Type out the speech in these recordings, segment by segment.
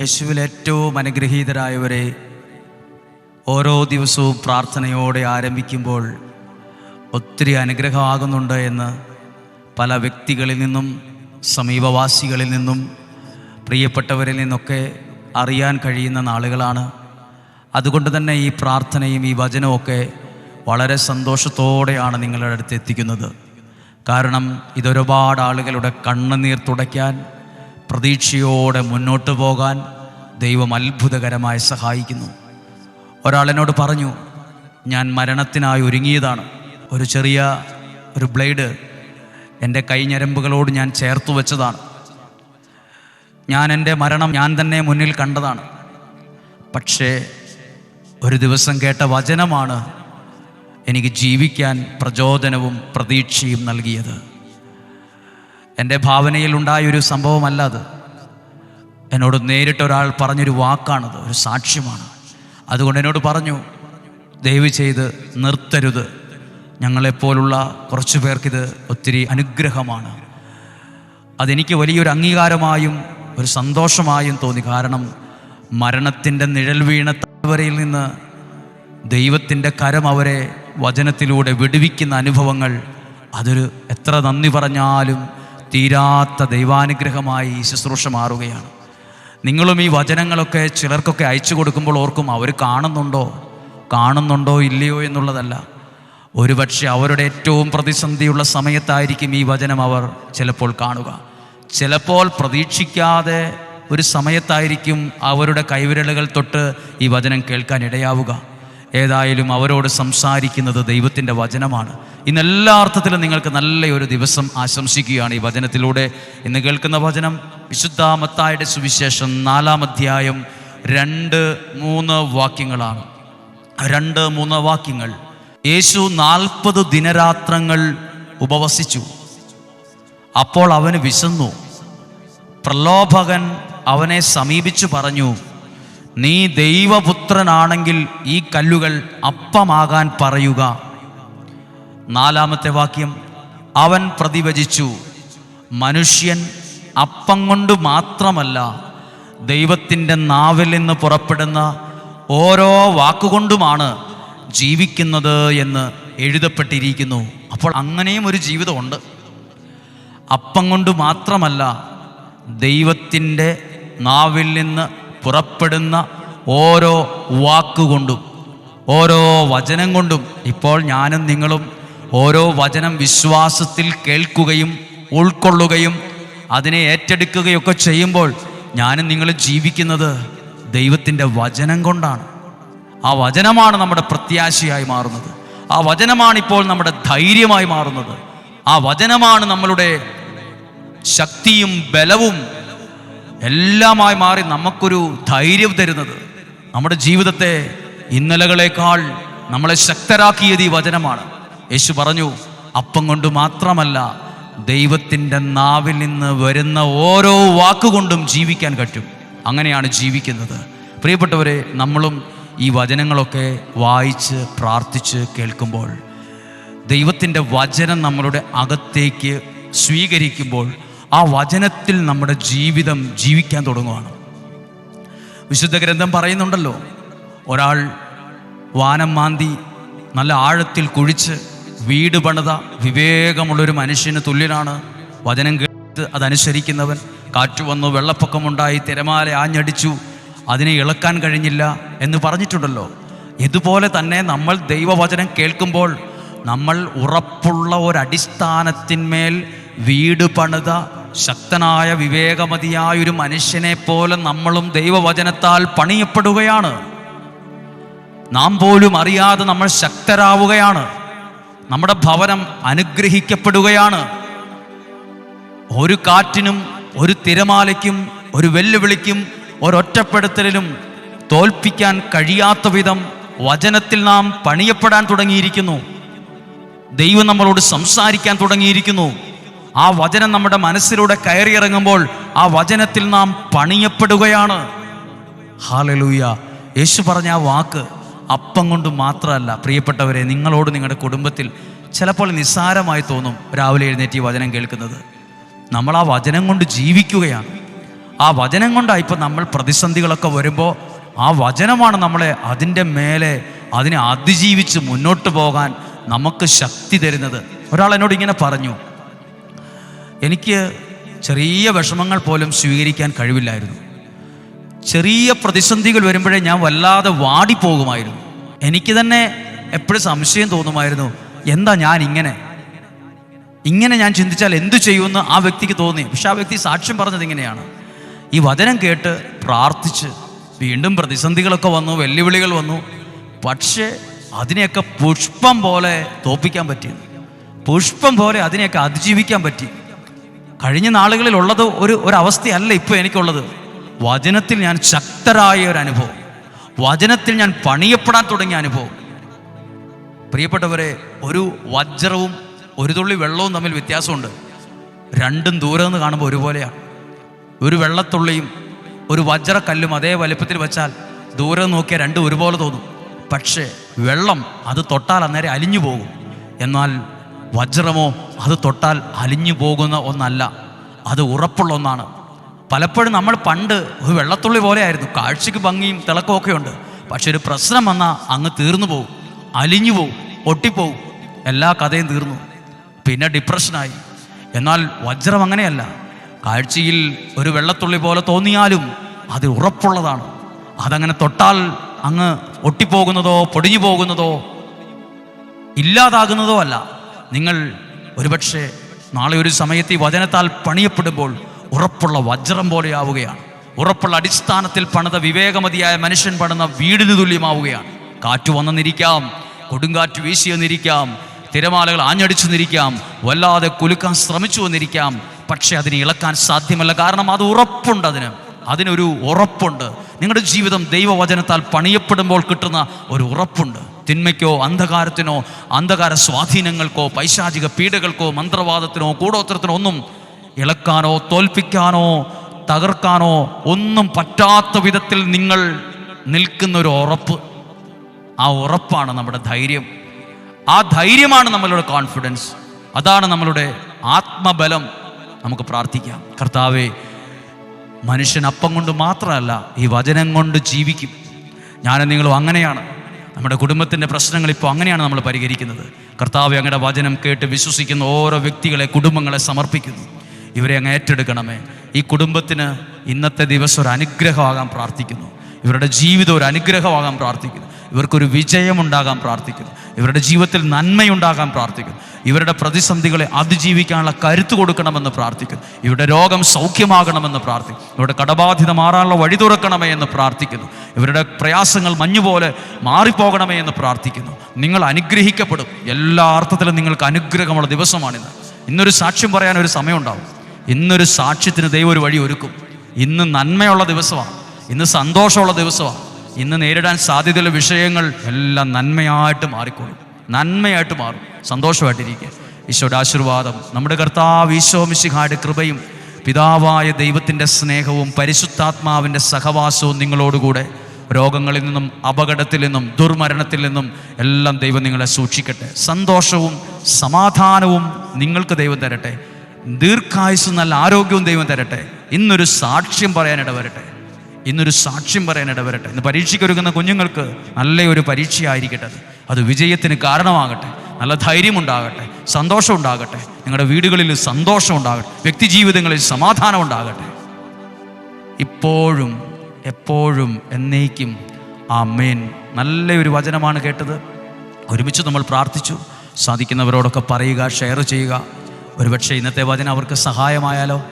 യേശുവിൽ ഏറ്റവും അനുഗ്രഹീതരായവരെ ഓരോ ദിവസവും പ്രാർത്ഥനയോടെ ആരംഭിക്കുമ്പോൾ ഒത്തിരി അനുഗ്രഹമാകുന്നുണ്ട് എന്ന് പല വ്യക്തികളിൽ നിന്നും സമീപവാസികളിൽ നിന്നും പ്രിയപ്പെട്ടവരിൽ നിന്നൊക്കെ അറിയാൻ കഴിയുന്ന നാളുകളാണ്. അതുകൊണ്ട് തന്നെ ഈ പ്രാർത്ഥനയും ഈ വചനമൊക്കെ വളരെ സന്തോഷത്തോടെയാണ് നിങ്ങളുടെ അടുത്ത് എത്തിക്കുന്നത്. കാരണം ഇതൊരുപാട് ആളുകളുടെ കണ്ണുനീർ തുടയ്ക്കാൻ പ്രതീക്ഷയോടെ മുന്നോട്ട് പോകാൻ ദൈവം അത്ഭുതകരമായി സഹായിക്കുന്നു. ഒരാൾ എന്നോട് പറഞ്ഞു ഞാൻ മരണത്തിനായി ഒരുങ്ങിയതാണ്. ഒരു ചെറിയ ഒരു ബ്ലേഡ് എന്റെ കൈഞ്ഞരമ്പുകളോട് ഞാൻ ചേർത്ത് വെച്ചതാണ്. ഞാൻ എന്റെ മരണം ഞാൻ തന്നെ മുന്നിൽ കണ്ടതാണ്. പക്ഷേ ഒരു ദിവസം കേട്ട വചനമാണ് എനിക്ക് ജീവിക്കാൻ പ്രചോദനവും പ്രതീക്ഷയും നൽകിയത്. എന്റെ ഭാവനയിൽ ഉണ്ടായൊരു സംഭവമല്ല അത്. എന്നോട് നേരിട്ട് ഒരാൾ പറഞ്ഞൊരു വാക്കാണത് ഒരു സാക്ഷ്യമാണ്. അതുകൊണ്ട് എന്നോട് പറഞ്ഞു ദയവ് ചെയ്ത് നിർത്തരുത്. ഞങ്ങളെപ്പോലുള്ള കുറച്ചു പേർക്കിത് ഒത്തിരി അനുഗ്രഹമാണ്. അതെനിക്ക് വലിയൊരു അംഗീകാരമായും ഒരു സന്തോഷമായും തോന്നി. കാരണം മരണത്തിന്റെ നിഴൽ വീണ താഴ്വരയിൽ നിന്ന് ദൈവത്തിന്റെ കരം അവരെ വചനത്തിലൂടെ വിടുവിക്കുന്ന അനുഭവങ്ങൾ അതൊരു എത്ര നന്ദി പറഞ്ഞാലും തീരാത്ത ദൈവാനുഗ്രഹമായി ഈ ശുശ്രൂഷ മാറുകയാണ്. നിങ്ങളും ഈ വചനങ്ങളൊക്കെ ചിലർക്കൊക്കെ അയച്ചു കൊടുക്കുമ്പോൾ ഓർക്കും അവർ കാണുന്നുണ്ടോ? കാണുന്നുണ്ടോ ഇല്ലയോ എന്നുള്ളതല്ല. ഒരുപക്ഷെ അവരുടെ ഏറ്റവും പ്രതിസന്ധിയുള്ള സമയത്തായിരിക്കും ഈ വചനം അവർ ചിലപ്പോൾ കാണുക. ചിലപ്പോൾ പ്രതീക്ഷിക്കാതെ ഒരു സമയത്തായിരിക്കും അവരുടെ കൈവിരലുകൾ തൊട്ട് ഈ വചനം കേൾക്കാൻ ഇടയാവുക. ഏതായാലും അവരോട് സംസാരിക്കുന്നത് ദൈവത്തിന്റെ വചനമാണ്. ഇന്ന് എല്ലാ അർത്ഥത്തിലും നിങ്ങൾക്ക് നല്ലൊരു ദിവസം ആശംസിക്കുകയാണ് ഈ വചനത്തിലൂടെ. ഇന്ന് കേൾക്കുന്ന വചനം വിശുദ്ധ വിശുദ്ധാമത്തായുടെ സുവിശേഷം നാലാം അധ്യായം രണ്ട് മൂന്ന് വാക്യങ്ങളാണ്. രണ്ട് മൂന്ന് വാക്യങ്ങൾ. യേശു നാൽപ്പത് ദിനരാത്രങ്ങൾ ഉപവസിച്ചു. അപ്പോൾ അവന് വിശന്നു. പ്രലോഭകൻ അവനെ സമീപിച്ചു പറഞ്ഞു നീ ദൈവപുത്രനാണെങ്കിൽ ഈ കല്ലുകൾ അപ്പമാകാൻ പറയുക. നാലാമത്തെ വാക്യം അവൻ പ്രതിവചിച്ചു മനുഷ്യൻ അപ്പം കൊണ്ട് മാത്രമല്ല ദൈവത്തിന്റെ നാവിൽ നിന്ന് പുറപ്പെടുന്ന ഓരോ വാക്കുകൊണ്ടുമാണ് ജീവിക്കുന്നത് എന്ന് എഴുതപ്പെട്ടിരിക്കുന്നു. അപ്പോൾ അങ്ങനെയും ഒരു ജീവിതമുണ്ട്. അപ്പം കൊണ്ട് മാത്രമല്ല ദൈവത്തിന്റെ നാവിൽ നിന്ന് പുറപ്പെടുന്ന ഓരോ വാക്കുകൊണ്ടും ഓരോ വചനം കൊണ്ടും ഇപ്പോൾ ഞാനും നിങ്ങളും ഓരോ വചനം വിശ്വാസത്തിൽ കേൾക്കുകയും ഉൾക്കൊള്ളുകയും അതിനെ ഏറ്റെടുക്കുകയൊക്കെ ചെയ്യുമ്പോൾ ഞാനും നിങ്ങളും ജീവിക്കുന്നത് ദൈവത്തിന്റെ വചനം കൊണ്ടാണ്. ആ വചനമാണ് നമ്മുടെ പ്രത്യാശയായി മാറുന്നത്. ആ വചനമാണ് ഇപ്പോൾ നമ്മുടെ ധൈര്യമായി മാറുന്നത്. ആ വചനമാണ് നമ്മളുടെ ശക്തിയും ബലവും എല്ലാമായി മാറി നമുക്കൊരു ധൈര്യം തരുന്നത്. നമ്മുടെ ജീവിതത്തെ ഇന്നലകളേക്കാൾ നമ്മളെ ശക്തരാക്കിയത് ഈ വചനമാണ്. യേശു പറഞ്ഞു അപ്പം കൊണ്ട് മാത്രമല്ല ദൈവത്തിന്റെ നാവിൽ നിന്ന് വരുന്ന ഓരോ വാക്കുകൊണ്ടും ജീവിക്കാൻ പറ്റും. അങ്ങനെയാണ് ജീവിക്കുന്നത്. പ്രിയപ്പെട്ടവരെ നമ്മളും ഈ വചനങ്ങളൊക്കെ വായിച്ച് പ്രാർത്ഥിച്ച് കേൾക്കുമ്പോൾ ദൈവത്തിന്റെ വചനം നമ്മളുടെ അകത്തേക്ക് സ്വീകരിക്കുമ്പോൾ ആ വചനത്തിൽ നമ്മുടെ ജീവിതം ജീവിക്കാൻ തുടങ്ങുകയാണ് വിശുദ്ധ ഗ്രന്ഥം പറയുന്നുണ്ടല്ലോ ഒരാൾ വാനം മാന്തി നല്ല ആഴത്തിൽ കുഴിച്ച് വീട് പണിത വിവേകമുള്ളൊരു മനുഷ്യന് തുല്യനാണ്. വചനം കേട്ട് അതനുസരിക്കുന്നവൻ കാറ്റു വന്നു വെള്ളപ്പൊക്കമുണ്ടായി തിരമാല ആഞ്ഞടിച്ചു അതിനെ ഇളക്കാൻ കഴിഞ്ഞില്ല എന്ന് പറഞ്ഞിട്ടുണ്ടല്ലോ. ഇതുപോലെ തന്നെ നമ്മൾ ദൈവവചനം കേൾക്കുമ്പോൾ നമ്മൾ ഉറപ്പുള്ള ഒരടിസ്ഥാനത്തിന്മേൽ വീട് പണിത ശക്തനായ വിവേകമതിയായ ഒരു മനുഷ്യനെ പോലെ നമ്മളും ദൈവവചനത്താൽ പണിയപ്പെടുകയാണ്. നാം പോലും അറിയാതെ നമ്മൾ ശക്തരാവുകയാണ്. നമ്മുടെ ഭവനം അനുഗ്രഹിക്കപ്പെടുകയാണ്. ഒരു കാറ്റിനും ഒരു തിരമാലയ്ക്കും ഒരു വെല്ലുവിളിക്കും ഒരൊറ്റപ്പെടുത്തലിനും തോൽപ്പിക്കാൻ കഴിയാത്ത വിധം വചനത്തിൽ നാം പണിയപ്പെടാൻ തുടങ്ങിയിരിക്കുന്നു. ദൈവം നമ്മളോട് സംസാരിക്കാൻ തുടങ്ങിയിരിക്കുന്നു. ആ വചനം നമ്മുടെ മനസ്സിലൂടെ കയറിയിറങ്ങുമ്പോൾ ആ വചനത്തിൽ നാം പണിയപ്പെടുകയാണ്. ഹാലലൂയ. യേശു പറഞ്ഞ ആ വാക്ക് അപ്പം കൊണ്ട് മാത്രമല്ല. പ്രിയപ്പെട്ടവരെ നിങ്ങളോട് നിങ്ങളുടെ കുടുംബത്തിൽ ചിലപ്പോൾ നിസ്സാരമായി തോന്നും രാവിലെ എഴുന്നേറ്റ് ഈ വചനം കേൾക്കുന്നത്. നമ്മൾ ആ വചനം കൊണ്ട് ജീവിക്കുകയാണ്. ആ വചനം കൊണ്ടാണ് ഇപ്പം നമ്മൾ പ്രതിസന്ധികളൊക്കെ വരുമ്പോൾ ആ വചനമാണ് നമ്മളെ അതിന്റെ മേലെ അതിനെ അതിജീവിച്ച് മുന്നോട്ട് പോകാൻ നമുക്ക് ശക്തി തരുന്നത്. ഒരാൾ എന്നോട് ഇങ്ങനെ പറഞ്ഞു എനിക്ക് ചെറിയ വിഷമങ്ങൾ പോലും സ്വീകരിക്കാൻ കഴിവില്ലായിരുന്നു. ചെറിയ പ്രതിസന്ധികൾ വരുമ്പോഴേ ഞാൻ വല്ലാതെ വാടിപ്പോകുമായിരുന്നു. എനിക്ക് തന്നെ എപ്പോഴും സംശയം തോന്നുമായിരുന്നു എന്താ ഞാൻ ഇങ്ങനെ? ഇങ്ങനെ ഞാൻ ചിന്തിച്ചാൽ എന്തു ചെയ്യുമെന്ന് ആ വ്യക്തിക്ക് തോന്നി. പക്ഷെ ആ വ്യക്തി സാക്ഷ്യം പറഞ്ഞത് ഇങ്ങനെയാണ്. ഈ വചനം കേട്ട് പ്രാർത്ഥിച്ച് വീണ്ടും പ്രതിസന്ധികളൊക്കെ വന്നു വെല്ലുവിളികൾ വന്നു. പക്ഷേ അതിനെയൊക്കെ പുഷ്പം പോലെ തോപ്പിക്കാൻ പറ്റി. പുഷ്പം പോലെ അതിനെയൊക്കെ അതിജീവിക്കാൻ പറ്റി. കഴിഞ്ഞ നാളുകളിൽ ഉള്ളത് ഒരു ഒരവസ്ഥയല്ല ഇപ്പോൾ എനിക്കുള്ളത്. വചനത്തിൽ ഞാൻ ശക്തരായ ഒരു അനുഭവം. വചനത്തിൽ ഞാൻ പണിയപ്പെടാൻ തുടങ്ങിയ അനുഭവം. പ്രിയപ്പെട്ടവരെ ഒരു വജ്രവും ഒരു തുള്ളി വെള്ളവും തമ്മിൽ വ്യത്യാസമുണ്ട്. രണ്ടും ദൂരെ നിന്ന് കാണുമ്പോൾ ഒരുപോലെയാണ്. ഒരു വെള്ളത്തുള്ളിയും ഒരു വജ്രക്കല്ലും അതേ വലുപ്പത്തിൽ വെച്ചാൽ ദൂരെ നോക്കിയാൽ രണ്ടും ഒരുപോലെ തോന്നും. പക്ഷേ വെള്ളം അത് തൊട്ടാൽ അന്നേരം അലിഞ്ഞു പോകും. എന്നാൽ വജ്രമോ അത് തൊട്ടാൽ അലിഞ്ഞു പോകുന്ന ഒന്നല്ല അത് ഉറപ്പുള്ള ഒന്നാണ്. പലപ്പോഴും നമ്മൾ പണ്ട് ഒരു വെള്ളത്തുള്ളി പോലെയായിരുന്നു കാഴ്ചയ്ക്ക് ഭംഗിയും തിളക്കമൊക്കെ ഉണ്ട്. പക്ഷെ ഒരു പ്രശ്നം വന്നാൽ അങ്ങ് തീർന്നു പോകും അലിഞ്ഞു പോകും ഒട്ടിപ്പോവും എല്ലാ കഥയും തീർന്നു. പിന്നെ ഡിപ്രഷനായി. എന്നാൽ വജ്രം അങ്ങനെയല്ല കാഴ്ചയിൽ ഒരു വെള്ളത്തുള്ളി പോലെ തോന്നിയാലും അത് ഉറപ്പുള്ളതാണ്. അതങ്ങനെ തൊട്ടാൽ അങ്ങ് ഒട്ടിപ്പോകുന്നതോ പൊടിഞ്ഞു പോകുന്നതോ ഇല്ലാതാകുന്നതോ അല്ല. നിങ്ങൾ ഒരുപക്ഷെ നാളെ ഒരു സമയത്ത് ഈ വചനത്താൽ പണിയപ്പെടുമ്പോൾ ഉറപ്പുള്ള വജ്രം പോലെയാവുകയാണ്. ഉറപ്പുള്ള അടിസ്ഥാനത്തിൽ പണിത വിവേകമതിയായ മനുഷ്യൻ പണിത വീടിന് തുല്യമാവുകയാണ്. കാറ്റ് വന്നെന്നിരിക്കാം കൊടുങ്കാറ്റ് വീശിയെന്നിരിക്കാം തിരമാലകൾ ആഞ്ഞടിച്ചു നിന്നിരിക്കാം വല്ലാതെ കുലുക്കാൻ ശ്രമിച്ചു വന്നിരിക്കാം. പക്ഷെ അതിനെ ഇളക്കാൻ സാധ്യമല്ല. കാരണം അത് ഉറപ്പുണ്ട് അതിന്. അതിനൊരു ഉറപ്പുണ്ട്. നിങ്ങളുടെ ജീവിതം ദൈവവചനത്താൽ പണിയപ്പെടുമ്പോൾ കിട്ടുന്ന ഒരു ഉറപ്പുണ്ട്. തിന്മയ്ക്കോ അന്ധകാരത്തിനോ അന്ധകാര സ്വാധീനങ്ങൾക്കോ പൈശാചിക പീഡകൾക്കോ മന്ത്രവാദത്തിനോ കൂടോത്രത്തിനോ ഒന്നും ഇളക്കാനോ തോൽപ്പിക്കാനോ തകർക്കാനോ ഒന്നും പറ്റാത്ത വിധത്തിൽ നിങ്ങൾ നിൽക്കുന്ന ഒരു ഉറപ്പ്. ആ ഉറപ്പാണ് നമ്മുടെ ധൈര്യം. ആ ധൈര്യമാണ് നമ്മളുടെ കോൺഫിഡൻസ് അതാണ് നമ്മളുടെ ആത്മബലം. നമുക്ക് പ്രാർത്ഥിക്കാം. കർത്താവേ മനുഷ്യൻ അപ്പം കൊണ്ട് മാത്രമല്ല ഈ വചനം കൊണ്ട് ജീവിക്കും. ഞാനും നിങ്ങളും അങ്ങനെയാണ്. നമ്മുടെ കുടുംബത്തിന്റെ പ്രശ്നങ്ങൾ ഇപ്പോൾ അങ്ങനെയാണ് നമ്മൾ പരിഹരിക്കുന്നത്. കർത്താവ് അങ്ങയുടെ വചനം കേട്ട് വിശ്വസിക്കുന്ന ഓരോ വ്യക്തികളെ കുടുംബങ്ങളെ സമർപ്പിക്കുന്നു. ഇവരെ അങ്ങ് ഏറ്റെടുക്കണമേ. ഈ കുടുംബത്തിന് ഇന്നത്തെ ദിവസം ഒരു അനുഗ്രഹമാകാൻ പ്രാർത്ഥിക്കുന്നു. ഇവരുടെ ജീവിതം ഒരു അനുഗ്രഹമാകാൻ പ്രാർത്ഥിക്കുന്നു. ഇവർക്കൊരു വിജയമുണ്ടാകാൻ പ്രാർത്ഥിക്കുന്നു. ഇവരുടെ ജീവിതത്തിൽ നന്മയുണ്ടാകാൻ പ്രാർത്ഥിക്കുന്നു ഇവരുടെ പ്രതിസന്ധികളെ അതിജീവിക്കാനുള്ള കരുത്ത് കൊടുക്കണമെന്ന് പ്രാർത്ഥിക്കുന്നു ഇവരുടെ രോഗം സൗഖ്യമാകണമെന്ന് പ്രാർത്ഥിക്കുന്നു ഇവരുടെ കടബാധിത മാറാനുള്ള വഴി തുറക്കണമേ എന്ന് പ്രാർത്ഥിക്കുന്നു. ഇവരുടെ പ്രയാസങ്ങൾ മഞ്ഞുപോലെ മാറിപ്പോകണമേ എന്ന് പ്രാർത്ഥിക്കുന്നു. നിങ്ങൾ അനുഗ്രഹിക്കപ്പെടും. എല്ലാ അർത്ഥത്തിലും നിങ്ങൾക്ക് അനുഗ്രഹമുള്ള ദിവസമാണിന്ന്. ഇന്നൊരു സാക്ഷ്യം പറയാൻ ഒരു സമയമുണ്ടാവും. ഇന്നൊരു സാക്ഷ്യത്തിന് ദൈവം ഒരു വഴി ഒരുക്കും. ഇന്ന് നന്മയുള്ള ദിവസമാണ്. ഇന്ന് സന്തോഷമുള്ള ദിവസമാണ്. ഇന്ന് നേരിടാൻ സാധ്യതയുള്ള വിഷയങ്ങൾ എല്ലാം നന്മയായിട്ട് മാറിക്കോളും. നന്മയായിട്ട് മാറും. സന്തോഷമായിട്ടിരിക്കുക ഈശോയുടെ ആശീർവാദം നമ്മുടെ കർത്താവ് ഈശോ മിശിഹായുടെ കൃപയും പിതാവായ ദൈവത്തിന്റെ സ്നേഹവും പരിശുദ്ധാത്മാവിന്റെ സഹവാസവും നിങ്ങളോടുകൂടെ രോഗങ്ങളിൽ നിന്നും അപകടത്തിൽ നിന്നും ദുർമരണത്തിൽ നിന്നും എല്ലാം ദൈവം നിങ്ങളെ സൂക്ഷിക്കട്ടെ. സന്തോഷവും സമാധാനവും നിങ്ങൾക്ക് ദൈവം തരട്ടെ. ദീർഘായുസ് നല്ല ആരോഗ്യവും ദൈവം തരട്ടെ. ഇന്നൊരു സാക്ഷ്യം പറയാനിട വരട്ടെ ഇന്നൊരു സാക്ഷ്യം പറയാനിട വരട്ടെ ഇന്ന് പരീക്ഷയ്ക്ക് ഒരുങ്ങുന്ന കുഞ്ഞുങ്ങൾക്ക് നല്ലൊരു പരീക്ഷയായിരിക്കട്ടെ അത്. അത് വിജയത്തിന് കാരണമാകട്ടെ. നല്ല ധൈര്യമുണ്ടാകട്ടെ സന്തോഷം ഉണ്ടാകട്ടെ. നിങ്ങളുടെ വീടുകളിൽ സന്തോഷം ഉണ്ടാകട്ടെ. വ്യക്തി ജീവിതങ്ങളിൽ സമാധാനം ഉണ്ടാകട്ടെ. ഇപ്പോഴും എപ്പോഴും എന്നേക്കും ആ മേൻ നല്ലൊരു വചനമാണ് കേട്ടത്. ഒരുമിച്ച് നമ്മൾ പ്രാർത്ഥിച്ചു. സാധിക്കുന്നവരോടൊക്കെ പറയുക ഷെയർ ചെയ്യുക. ഒരുപക്ഷെ ഇന്നത്തെ വചനം അവർക്ക് സഹായമായാലോ?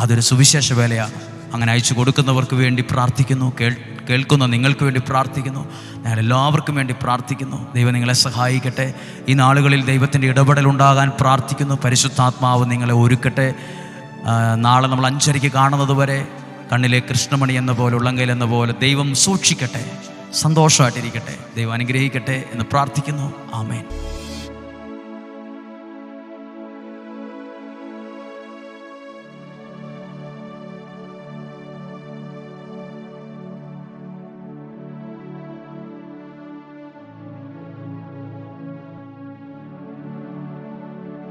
അതൊരു സുവിശേഷ വേലയാണ്. അങ്ങനെ അയച്ചു കൊടുക്കുന്നവർക്ക് വേണ്ടി പ്രാർത്ഥിക്കുന്നു കേൾ കേൾക്കുന്ന നിങ്ങൾക്ക് വേണ്ടി പ്രാർത്ഥിക്കുന്നു ഞാൻ എല്ലാവർക്കും വേണ്ടി പ്രാർത്ഥിക്കുന്നു. ദൈവം നിങ്ങളെ സഹായിക്കട്ടെ. ഈ നാളുകളിൽ ദൈവത്തിന്റെ ഇടപെടൽ ഉണ്ടാകാൻ പ്രാർത്ഥിക്കുന്നു. പരിശുദ്ധാത്മാവ് നിങ്ങളെ ഒരുക്കട്ടെ. നാളെ നമ്മൾ അഞ്ചരയ്ക്ക് കാണുന്നത് വരെ കണ്ണിലെ കൃഷ്ണമണി എന്ന പോലെ ഉള്ളങ്കയിൽ എന്ന പോലെ ദൈവം സൂക്ഷിക്കട്ടെ. സന്തോഷമായിട്ടിരിക്കട്ടെ. ദൈവം അനുഗ്രഹിക്കട്ടെ എന്ന് പ്രാർത്ഥിക്കുന്നു. ആമേൻ.